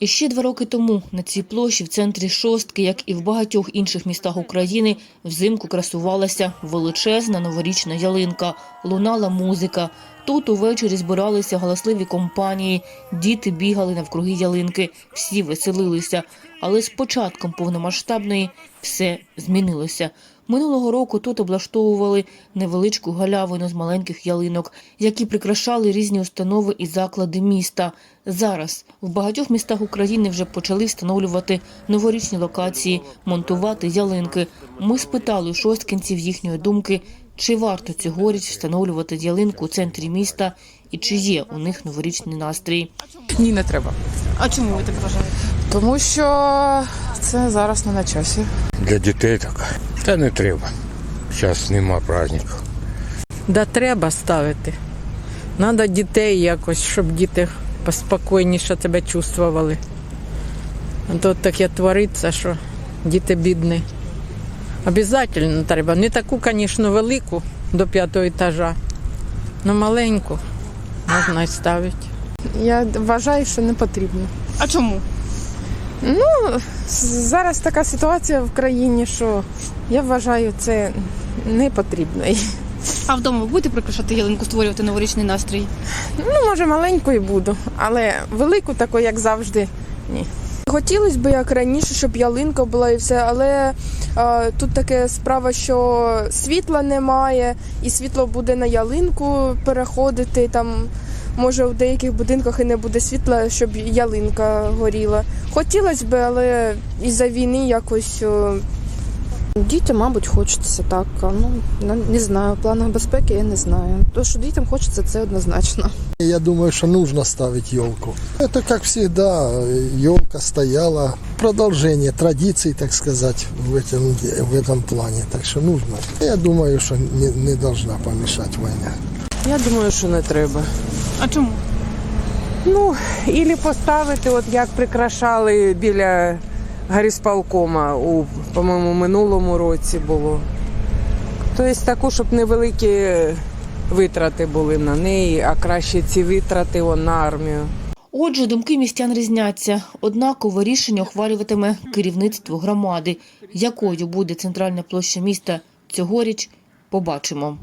І ще два роки тому на цій площі в центрі шостки, як і в багатьох інших містах України, взимку красувалася величезна новорічна ялинка, лунала музика. Тут увечері збиралися галасливі компанії, діти бігали навкруги ялинки, всі веселилися. Але з початком повномасштабної все змінилося. Минулого року тут облаштовували невеличку галявину з маленьких ялинок, які прикрашали різні установи і заклади міста. Зараз в багатьох містах України вже почали встановлювати новорічні локації, монтувати ялинки. Ми спитали шосткінців їхньої думки, чи варто цьогоріч встановлювати ялинку у центрі міста і чи є у них новорічний настрій. Ні, не треба. А чому ви так вважаєте? Тому що це зараз не на часі. Для дітей так. Та не треба. Зараз нема праздників. Да треба ставити. Надо дітей якось, щоб діти поспокійніше тебе чувствували. А то таке твориться, що діти бідні. Обязательно треба. Не таку, звісно, велику до п'ятого етажа, але маленьку можна і ставити. Я вважаю, що не потрібно. А чому? Ну, Зараз така ситуація в країні, що я вважаю, це не потрібно. А вдома ви будете прикрашати ялинку, створювати новорічний настрій? Ну, може, маленькою буду, але велику, таку, як завжди, ні. Хотілося б як раніше, щоб ялинка була і все, але е, тут таке справа, що світла немає, і світло буде на ялинку переходити. Там може в деяких будинках і не буде світла, щоб ялинка горіла. Хотілося б, але із-за війни якось. е, Дітям, мабуть, хочеться так. а, Ну не- не знаю. В планах безпеки я не знаю. То, що дітям хочеться, це однозначно. Я думаю, что нужно ставить елку. Это, как всегда, елка стояла. Продолжение традиций, так сказать, в этом, де- в этом плане. Так что нужно. Я думаю, что не, не должна помешать война. Я думаю, що не треба. А чому? Ну, ілі поставити, от як прикрашали біля гарісполкома у, по-моєму, минулому році було. Тобто таку, щоб невеликі витрати були на неї, а краще ці витрати он, на армію. Отже, думки містян різняться. Однаково рішення ухвалюватиме керівництво громади. Якою буде центральна площа міста цьогоріч, побачимо.